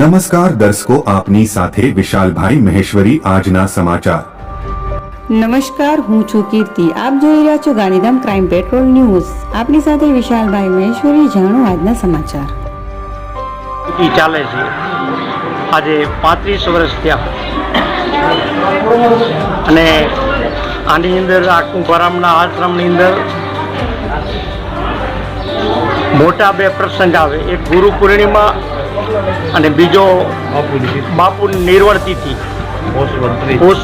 નમસ્કાર દર્શકો આપની સાથે વિશાલભાઈ મહેશ્વરી આજના સમાચાર. નમસ્કાર હું છું કીર્તિ. આપ જોઈ રહ્યા છો ગાંધીધામ ક્રાઇમ પેટ્રોલ ન્યૂઝ. આપની સાથે વિશાલભાઈ મહેશ્વરી જાણો આજના સમાચાર. ઈ ચાલે છે. આજે પાંત્રીસ વર્ષ થયા. અને આની અંદર આ કુંભારામના આશ્રમની અંદર મોટા બે પ્રસંગ આવે. એક ગુરુ પૂર્ણિમા અને બીજો બાપુની નિર્વર્તિથી. તિથિ પોષ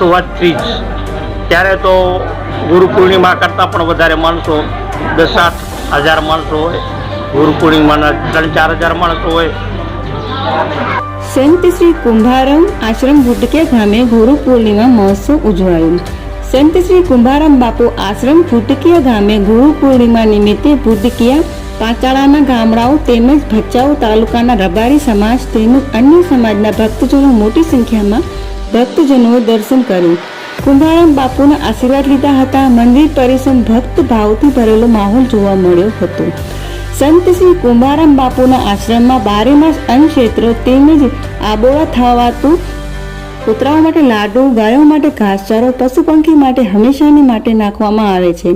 ત્યારે તો ગુરુ પૂર્ણિમા કરતાં પણ વધારે માણસો દસ આઠ હજાર માણસો હોય. ગુરુ પૂર્ણિમાના ત્રણ ચાર હજાર માણસો હોય. સંત શ્રી કુંભારામ આશ્રમ ભૂટકિયા ગામે ગુરુ પૂર્ણિમા મહોત્સવ ઉજવાયો. સંત શ્રી કુંભારામ બાપુ આશ્રમ ભૂટકિયા ગામે ગુરુ પૂર્ણિમા નિમિત્તે ભૂટકિયા પાંચાળાના ગામડાઓ તેમજ ભચાઉ તાલુકાના રબારી સમાજ તેમજ અન્ય સમાજના ભક્તજનો મોટી સંખ્યામાં ભક્તજનોએ દર્શન કર્યું. કુંભારામ બાપુના આશીર્વાદ લીધા હતા. મંદિર પરિસર ભક્ત ભાવથી ભરેલો માહોલ જોવા મળ્યો હતો. સંત શ્રી કુંભારામ બાપુના આશ્રમમાં બારે માસ અન્ન ક્ષેત્ર તેમજ આબોળા થવાતું કૂતરાઓ માટે લાડુ, ગાયો માટે ઘાસચારો પશુ પંખી માટે હંમેશાની માટે નાખવામાં આવે છે.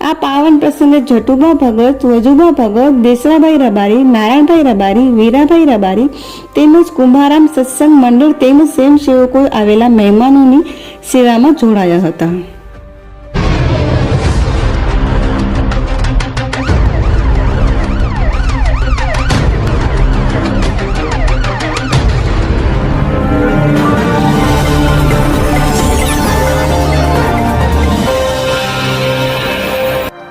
આ પાવન પ્રસંગે જટુબા ભગત વજુબા ભગત, દેસરાભાઈ રબારી, નારાયણભાઈ રબારી, વીરાભાઈ રબારી તેમજ કુંભારામ સત્સંગ મંડળ તેમજ સ્વયંસેવકો આવેલા મહેમાનોની સેવામાં જોડાયા હતા.